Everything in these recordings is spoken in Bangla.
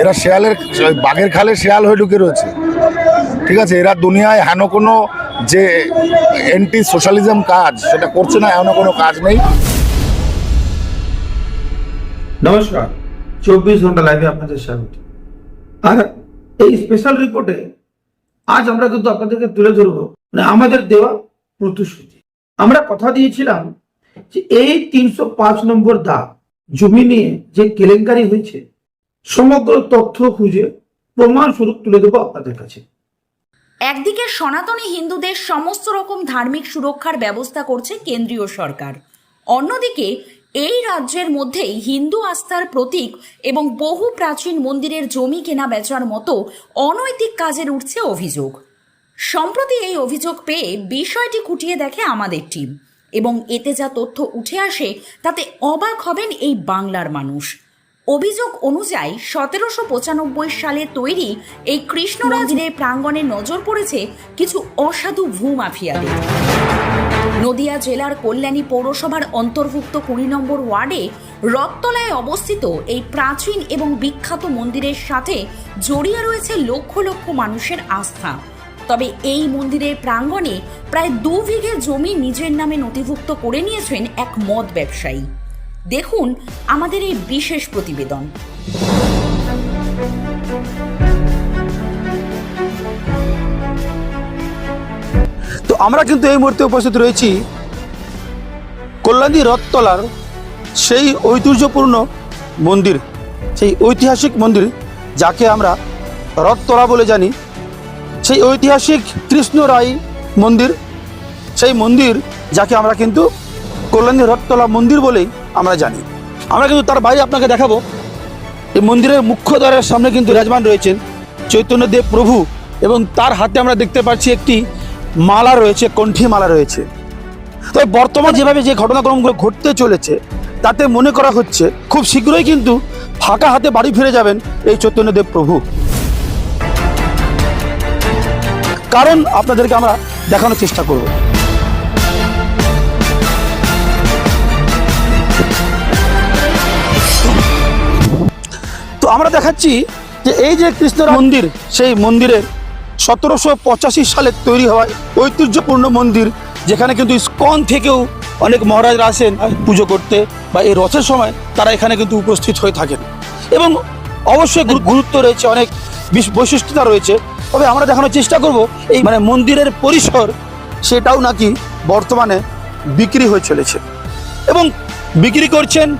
এরা শেয়ালের বাঘের খালে শেয়াল হয়ে ঢুকে রয়েছে। ঠিক আছে, এরা দুনিয়ায় হেন কোনো যে অ্যান্টি সোশ্যালিজম কাজ, সেটা করছে না, এমন কোনো কাজ নেই। নমস্কার, চব্বিশ ঘণ্টা লাইভে আপনাদের স্বাগত। আর এই স্পেশাল রিপোর্টে আজ আমরা কিন্তু আপনাদেরকে তুলে ধরবো মানে আমাদের দেওয়া প্রতিশ্রুতি। আমরা কথা দিয়েছিলাম যে এই তিনশো পাঁচ নম্বর দাগ জমি নিয়ে যে কেলেঙ্কারি হয়েছে সমগ্র তথ্য খুঁজে প্রমাণ স্বরূপ তুলে দেবো আপনাদের কাছে। একদিকে সনাতনী হিন্দুদের সমস্ত রকম ধার্মিক সুরক্ষার ব্যবস্থা করছে কেন্দ্রীয় সরকার। অন্যদিকে এই রাজ্যের মধ্যেই হিন্দু আস্থার প্রতীক এবং বহু প্রাচীন মন্দিরের জমি কেনা বেচার মতো অনৈতিক কাজের উঠছে অভিযোগ। সম্প্রতি এই অভিযোগ পেয়ে বিষয়টি খুঁটিয়ে দেখে আমাদের টিম এবং এতে যা তথ্য উঠে আসে তাতে অবাক হবেন এই বাংলার মানুষ। অভিযোগ অনুযায়ী সতেরোশো পঁচানব্বই সালে তৈরি এই কৃষ্ণ মন্দিরের প্রাঙ্গণে নজর পড়েছে কিছু অসাধু ভূমাফিয়াদের। নদিয়া জেলার কল্যাণী পৌরসভার অন্তর্ভুক্ত কুড়ি নম্বর ওয়ার্ডে রথতলায় অবস্থিত এই প্রাচীন এবং বিখ্যাত মন্দিরের সাথে জড়িয়ে রয়েছে লক্ষ লক্ষ মানুষের আস্থা। তবে এই মন্দিরের প্রাঙ্গণে প্রায় দু বিঘে জমি নিজের নামে নথিভুক্ত করে নিয়েছেন এক মদ ব্যবসায়ী। দেখুন আমাদের এই বিশেষ প্রতিবেদন। তো আমরা কিন্তু এই মুহূর্তে উপস্থিত রয়েছি কল্যাণী রথতলার সেই ঐতিহ্যপূর্ণ মন্দির, সেই ঐতিহাসিক মন্দির যাকে আমরা রথতলা বলে জানি। সেই ঐতিহাসিক কৃষ্ণ রায় মন্দির, সেই মন্দির যাকে আমরা কিন্তু কল্যাণী রথতলা মন্দির বলেই আমরা জানি। আমরা কিন্তু তার বাইরে আপনাকে দেখাবো। এই মন্দিরের মুখ্য দ্বারের সামনে কিন্তু রাজমান রয়েছেন চৈতন্যদেব প্রভু এবং তার হাতে আমরা দেখতে পাচ্ছি একটি মালা রয়েছে, কণ্ঠী মালা রয়েছে। তবে বর্তমান যেভাবে যে ঘটনাক্রমগুলো ঘটতে চলেছে, তাতে মনে করা হচ্ছে খুব শীঘ্রই কিন্তু ফাঁকা হাতে বাড়ি ফিরে যাবেন এই চৈতন্যদেব প্রভু। কারণ আপনাদেরকে আমরা দেখানোর চেষ্টা করব। আমরা দেখাচ্ছি যে এই যে কৃষ্ণের মন্দির। সেই মন্দিরের সতেরোশো পঁচাশি সালে তৈরি হওয়া ঐতিহ্যপূর্ণ মন্দির যেখানে কিন্তু স্কন থেকেও অনেক মহারাজরা আসেন পুজো করতে বা এই রথের সময় তারা এখানে কিন্তু উপস্থিত হয়ে থাকেন। এবং অবশ্যই গুরু- গুরুত্ব রয়েছে অনেক বিশ- বৈশিষ্ট্যতা রয়েছে। তবে আমরা দেখানোর চেষ্টা করব এই মানে মন্দিরের পরিসর সেটাও নাকি বর্তমানে বিক্রি হয়ে চলেছে। এবং বিক্রি করছেন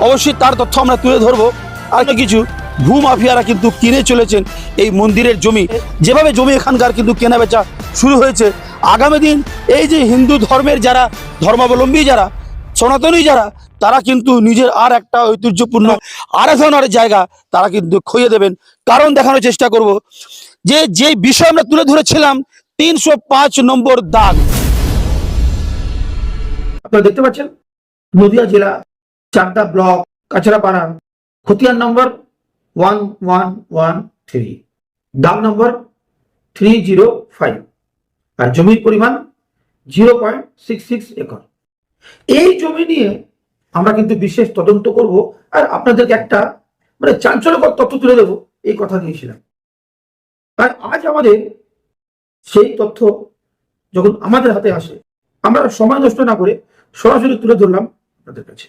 অবশ্যই তার তথ্য আমরা তুলে ধরবো। আর কিছু। ভূ মাফিয়ারা কিন্তু কিনে চলেছেন এই মন্দিরের জমি। যেভাবে জমি এখানকার কিন্তু কেনা বেচা শুরু হয়েছে, আগামী দিন এই যে হিন্দু ধর্মের যারা, ধর্মাবলম্বী যারা, সনাতনী যারা, তারা কিন্তু নিজের আর একটা ঐতিহ্যপূর্ণ আরাধনার জায়গা তারা কিন্তু খইয়ে দেবেন। কারণ দেখানোর চেষ্টা করব যে যে বিষয় আমরা তুলে ধরেছিলাম, তিনশো পাঁচ নম্বর দাগ। আপনারা দেখতে পাচ্ছেন? নদিয়া জেলা চারটা ব্লক, কাছড়াপাড়া খতিয়ান number one one one three দাম নম্বর থ্রি জিরো ফাইভ আর জমির পরিমাণ zero point six six acre. এই জমি নিয়ে আমরা কিন্তু বিশেষ তদন্ত করব, আর আপনাদেরকে একটা মানে চাঞ্চল্যকর তথ্য তুলে দেবো, এই কথা দিয়েছিলাম। আর আজ আমাদের সেই তথ্য যখন আমাদের হাতে আসে, আমরা সময় নষ্ট না করে সরাসরি তুলে ধরলাম আপনাদের কাছে।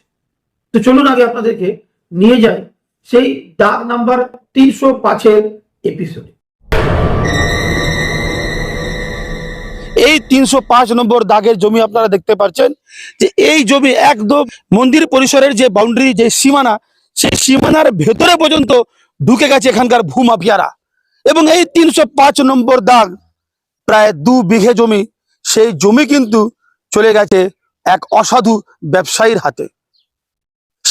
তো চলুন আগে আপনাদেরকে নিয়ে যাই সেই ডাক নাম্বার তিনশো পাঁচের এপিসোডে এই তিনশো পাঁচ নম্বর দাগের জমি আপনারা দেখতে পাচ্ছেন যে এই জমি একদম মন্দির পরিসরের যে বাউন্ডারি যে সীমানা, সেই সীমানার ভেতরে পর্যন্ত ঢুকে গেছে এখানকার ভূমাফিয়ারা এবং এই তিনশো পাঁচ নম্বর দাগ প্রায় দু বিঘে জমি, সেই জমি কিন্তু চলে গেছে এক অসাধু ব্যবসায়ীর হাতে।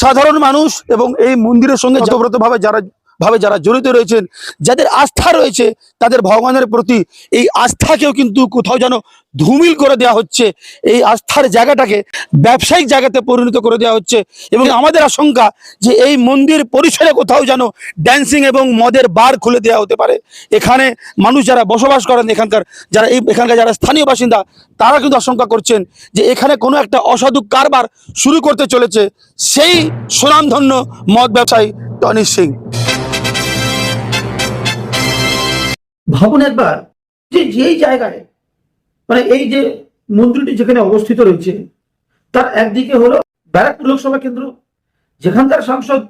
সাধারণ মানুষ এবং এই মন্দিরের সঙ্গে ভাবে যারা ভাবে যারা জড়িত রয়েছেন, যাদের আস্থা রয়েছে, তাদের ভগবানের প্রতি এই আস্থাকেও কিন্তু কোথাও যেন ধুমিল করে দেওয়া হচ্ছে। এই আস্থার জায়গাটাকে ব্যবসায়িক জায়গাতে পরিণত করে দেওয়া হচ্ছে এবং আমাদের আশঙ্কা যে এই মন্দির পরিসরে কোথাও যেন ড্যান্সিং এবং মদের বার খুলে দেওয়া হতে পারে। এখানে মানুষ যারা বসবাস করেন এখানকার, যারা এই এখানকার যারা স্থানীয় বাসিন্দা, তারা কিন্তু আশঙ্কা করছেন যে এখানে কোনো একটা অসাধু কারবার শুরু করতে চলেছে সেই সুনামধন্য মদ ব্যবসায়ী টনি সিং। ভাবুন একবার যে যেই জায়গায় মানে এই যে মন্দিরটি যেখানে অবস্থিত রয়েছে, তার একদিকে হলো ব্যারাকপুর লোকসভা কেন্দ্র, যেখানকার সাংসদ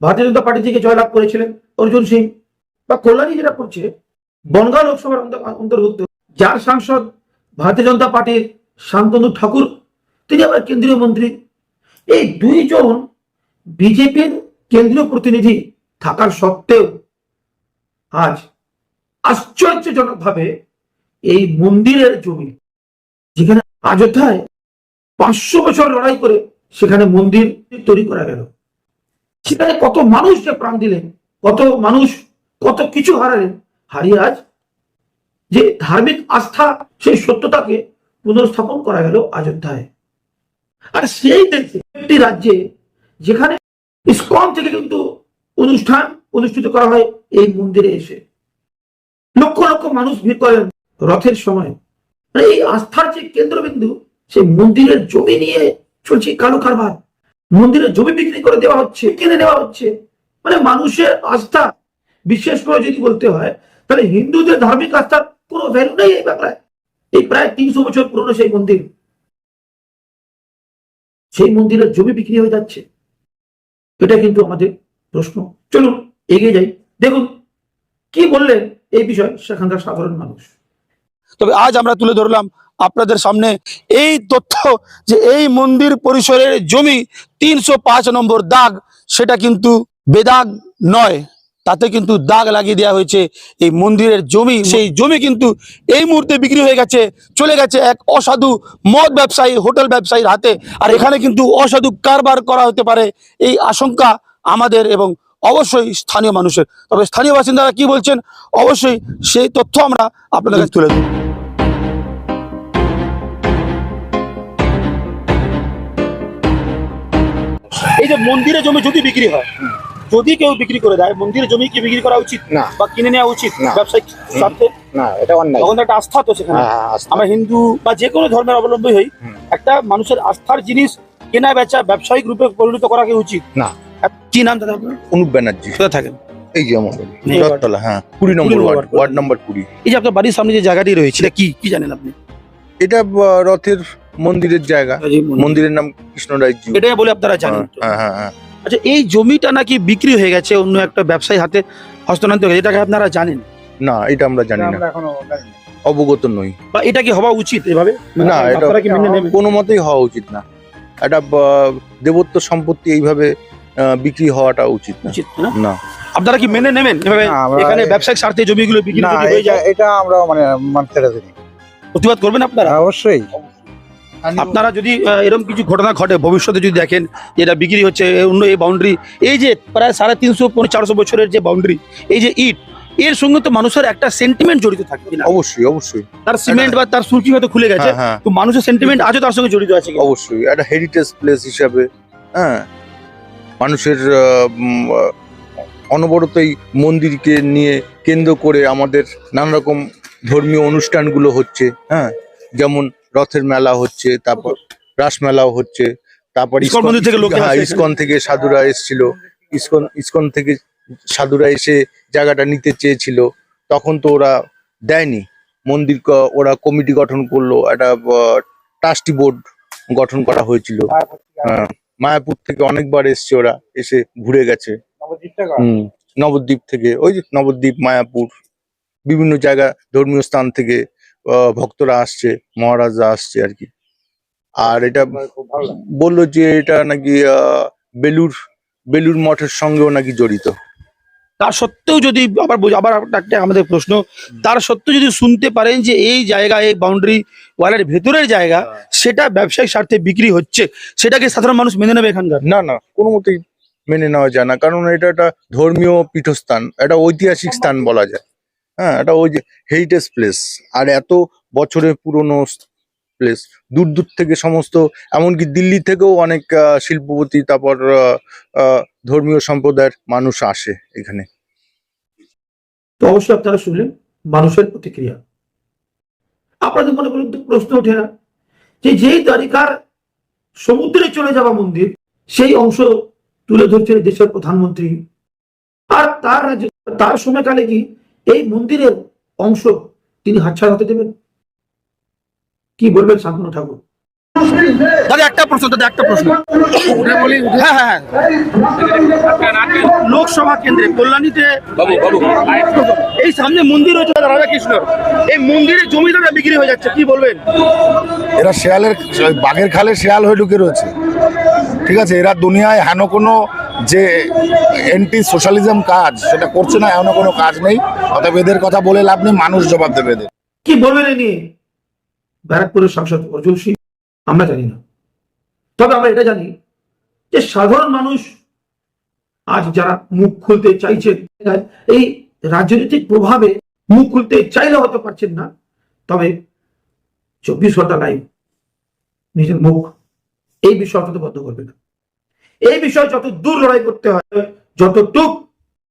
ভারতীয় জনতা পার্টি থেকে জয়লাভ করেছিলেন অর্জুন সিং, বা কল্যাণী যেটা করছে, বনগাঁ লোকসভার অন্তর্ভুক্ত। যার সাংসদ ভারতীয় জনতা পার্টির শান্তনু ঠাকুর, তিনি আবার কেন্দ্রীয় মন্ত্রী। এই দুইজন বিজেপির কেন্দ্রীয় প্রতিনিধি থাকার সত্ত্বেও আজ আশ্চর্যজনকভাবে এই মন্দিরের জমি, যেখানে অযোধ্যায় পাঁচশো বছর লড়াই করে সেখানে মন্দির তৈরি করা গেল। সেখানে কত মানুষ যে প্রাণ দিলেন, কত মানুষ কত কিছু হারালেন, হারিয়ে আজ যে ধার্মিক আস্থা, সেই সত্যতাকে পুনর্স্থাপন করা গেল অযোধ্যায় আর সেই দেশে একটি রাজ্যে যেখানে ইসকন থেকে কিন্তু অনুষ্ঠান অনুষ্ঠিত করা হয়, এই মন্দিরে এসে। লক্ষ লক্ষ মানুষ ভিড় করেন রথের সময়। এই আস্থার যে কেন্দ্রবিন্দু, সেই মন্দিরের জমি নিয়ে চলছে কালো কারবার। মন্দিরের জমি বিক্রি করে দেওয়া হচ্ছে, কিনে নেওয়া হচ্ছে। মানে মানুষের আস্থা, বিশেষ করে যদি বলতে হয়, তাহলে হিন্দুদের ধার্মিক আস্থার কোনো ভ্যালু নেই এই বাংলায়। এই প্রায় তিনশো বছর পুরনো সেই মন্দির। সেই মন্দিরের জমি বিক্রি হয়ে যাচ্ছে। এটা কিন্তু আমাদের প্রশ্ন। চলুন, এগিয়ে যাই। দেখুন, কি বললেন এই বিষয়ে সেখানকার সাধারণ মানুষ। তবে আজ আমরা তুলে ধরলাম আপনাদের সামনে এই তথ্য যে এই মন্দির পরিসরের জমি তিনশো পাঁচ নম্বর দাগ, সেটা কিন্তু বেদাগ নয়। তাতে কিন্তু দাগ লাগিয়ে দেওয়া হয়েছে এই মন্দিরের জমি। সেই জমি কিন্তু এই মুহূর্তে বিক্রি হয়ে গেছে, চলে গেছে এক অসাধু মদ ব্যবসায়ী, হোটেল ব্যবসায়ীর হাতে। আর এখানে কিন্তু অসাধু কারবার করা হতে পারে, এই আশঙ্কা আমাদের এবং অবশ্যই স্থানীয় মানুষের। তবে স্থানীয় বাসিন্দারা কি বলছেন? অবশ্যই সেই তথ্য আমরা আপনাদের কাছে তুলে দেবো এই যে মন্দিরের জমি যদি বিক্রি হয় যদি কেউ বিক্রি করে দেয় মন্দিরে জমি কি বিক্রি করা উচিত? না। বা কিনে নেওয়া উচিত? না। ব্যবসায়িক স্বার্থে? না এটা অন্যায়। তখন একটা আস্থা তো সেখানে। হ্যাঁ, হ্যাঁ। আমরা হিন্দু বা যে কোনো ধর্মের অবলম্বী হই একটা মানুষের আস্থার জিনিস কেনা বেচা ব্যবসায়িক রূপে পরিণত করা কি উচিত? না। কি নাম দাদা আপনার? অনুপ ব্যানার্জি। কোথায় থাকেন? এই যে আমাদের নেই। রথতলা হ্যাঁ কুড়ি নম্বর ওয়ার্ড ওয়ার্ড। নম্বর কুড়ি। এই যে আপনার বাড়ির সামনে যে জায়গাটি রয়েছে এটা কি? কি জানেন আপনি? এটা রথের মন্দিরের জায়গা। মন্দিরের নাম কৃষ্ণরাজ জি এটাই বলে আপনারা জানেন হ্যাঁ হ্যাঁ হ্যাঁ আচ্ছা এই জমিটা নাকি বিক্রি হয়ে গেছে অন্য একটা ব্যবসায়ী হাতে হস্তান্তর হয়ে গেছে এটাকে আপনারা জানেন? না এটা আমরা জানি না। অবগত নই। বা এটা কি হওয়া উচিত এভাবে? না এটা মেনে কোনো মতেই হওয়া উচিত না। এটা দেবত্ব সম্পত্তি এইভাবে বিক্রি হওয়াটা উচিত না। উচিত না? না। আপনারা কি মেনে নেবেন? এভাবে এখানে ব্যবসায়িক স্বার্থে জমিগুলো বিক্রি না হয়ে এটা যায় এটা আমরা মানে মানতে রাজি প্রতিবাদ করবেন আপনারা? অবশ্যই। আপনারা যদি এরকম কিছু ঘটনা ঘটে ভবিষ্যতে যদি দেখেন যে এটা বিক্রি হচ্ছে অন্য এই বাউন্ডারি এই যে প্রায় সাড়ে তিনশো পনেরো চারশো বছরের যে বাউন্ডারি এই যে ইট এর সঙ্গে তো মানুষের একটা সেন্টিমেন্ট জড়িত থাকে অবশ্যই অবশ্যই। তার সিমেন্ট বা তার সুরকি হয়তো খুলে গেছে হ্যাঁ হ্যাঁ। তো মানুষের সেন্টিমেন্ট আজও তার সঙ্গে জড়িত আছে অবশ্যই একটা হেরিটেজ প্লেস হিসাবে হ্যাঁ। মানুষের অনবরতই মন্দিরকে নিয়ে কেন্দ্র করে আমাদের নানা রকম ধর্মীয় অনুষ্ঠানগুলো হচ্ছে হ্যাঁ? যেমন রথের মেলা হচ্ছে তারপর রাস মেলাও হচ্ছে তারপর ইসকন ইসকন- থেকে হ্যাঁ আসে। থেকে সাধুরা এসেছিল ইস্কন ইস্কন থেকে সাধুরা এসে জায়গাটা নিতে চেয়েছিল তখন তো ওরা দেয়নি। মন্দির ক- ওরা কমিটি গঠন করল একটা ট্রাস্টি বোর্ড গঠন করা হয়েছিল। হ্যাঁ, মায়াপুর থেকে অনেকবার এসছে ওরা এসে ঘুরে গেছে। হুম, নবদ্বীপ থেকে ওই যে নবদ্বীপ মায়াপুর বিভিন্ন জায়গা ধর্মীয় স্থান থেকে আহ, ভক্তরা আসছে মহারাজা আসছে আর কি। আর এটা বলল যে এটা নাকি আহ, বেলুর বেলুর মঠের সঙ্গেও নাকি জড়িত। তার সত্ত্বেও যদি আবার আবার একটা আমাদের প্রশ্ন তার সত্ত্বেও যদি শুনতে পারেন যে এই জায়গা এই বাউন্ডারি ওয়ালের ভেতরের জায়গা সেটা ব্যবসায়িক স্বার্থে বিক্রি হচ্ছে সেটাকে সাধারণ মানুষ মেনে নেবে এখানকার? না না কোনো মতেই মেনে নেওয়া যায় না কারণ এটা একটা ধর্মীয় পীঠস্থান একটা ঐতিহাসিক স্থান বলা যায়। হ্যাঁ এটা ওই যে হেরিটেজ প্লেস আর এত বছরের পুরনো প্লেস দূর দূর থেকে সমস্ত এমনকি দিল্লি থেকেও অনেক আহ, শিল্পপতি তারপর ধর্মীয় সম্প্রদায়ের মানুষ আসে এখানে। তো অবশ্যই আপনারা শুনলেন মানুষের প্রতিক্রিয়া। আপনাদের মনে করুন প্রশ্ন ওঠে না? যে যেই তালিকার সমুদ্রে চলে যাওয়া মন্দির, সেই অংশ তুলে ধরছেন দেশের প্রধানমন্ত্রী। আর তার তার সময়কালে কি এই মন্দিরের অংশ তিনি হাতছাড়া হতে দেবেন? কি বলবেন শান্তনু ঠাকুর? দাদা একটা প্রশ্ন দাদা একটা প্রশ্ন। হ্যাঁ হ্যাঁ হ্যাঁ। লোকসভা কেন্দ্রে কল্যাণীতে এই সামনে মন্দির রয়েছে দাদা রাধাকৃষ্ণর। এই মন্দিরের জমি দাদা বিক্রি হয়ে যাচ্ছে কি বলবেন? এরা শেয়ালের বাঘের খালে শেয়াল হয়ে ঢুকে রয়েছে। ঠিক আছে এরা দুনিয়ায় হেন কোনো যে অ্যান্টি সোশ্যালিজম কাজ সেটা করছে না এমন কোনো কাজ নেই। অতএব এদের কথা বলে লাভ নেই মানুষ জবাব দেবে এদের। কি বলবেন এ নিয়ে? ব্যারাকপুরের সাংসদ অর্জুন সিং। আমরা জানি না। তবে আমরা এটা জানি যে সাধারণ মানুষ আজ যারা মুখ খুলতে চাইছেন, এই রাজনৈতিক প্রভাবে মুখ খুলতে চাইলে হতে পারছেন না, তবে চব্বিশ ঘণ্টা লাইভ নিজের মুখ এই বিষয় অন্তত বন্ধ করবে না। এই বিষয়ে যত দূর লড়াই করতে হয় যতটুক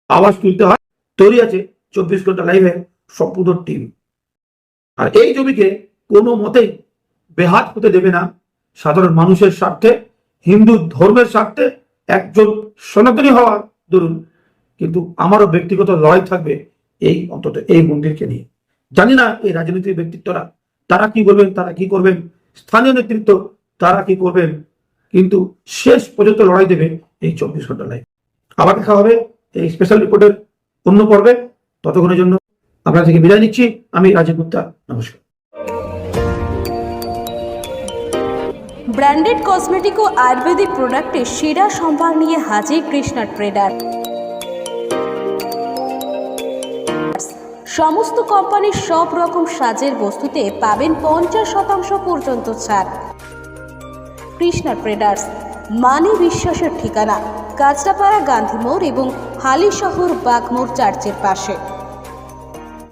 আওয়াজ তুলতে হয়, তৈরি আছে চব্বিশ ঘণ্টা লাইভে সম্পূর্ণ টিম আর এই জমিকে কোনো মতেই বেহাত হতে দেবে না। সাধারণ মানুষের স্বার্থে, হিন্দু ধর্মের স্বার্থে একজন সনাতনী হওয়ার দরুন। কিন্তু আমারও ব্যক্তিগত লড়াই থাকবে এই অন্তত এই মন্দিরকে নিয়ে। জানি না এই রাজনৈতিক ব্যক্তিত্বরা তারা কি বলবেন, তারা কি করবেন, স্থানীয় নেতৃত্ব তারা কি করবেন, কিন্তু শেষ পর্যন্ত লড়াই দেবে এই চব্বিশ ঘণ্টা লাইভ আবার দেখা হবে এই স্পেশাল রিপোর্টের অন্য পর্বে। ততক্ষণের জন্য আপনার থেকে বিদায় নিচ্ছি। আমি রাজীব গুপ্তা, নমস্কার। ব্র্যান্ডেড কসমেটিক ও আয়ুর্বেদিক প্রোডাক্টের সেরা সম্ভার নিয়ে হাজির কৃষ্ণা ট্রেডার। সমস্ত কোম্পানির সব রকম সাজের বস্তুতে পাবেন পঞ্চাশ শতাংশ পর্যন্ত ছাড়। কৃষ্ণা ট্রেডার্স মানে বিশ্বাসের ঠিকানা, কাঁচরাপাড়া গান্ধী মোড় এবং হালি শহর বাগমোড় চার্চের পাশে।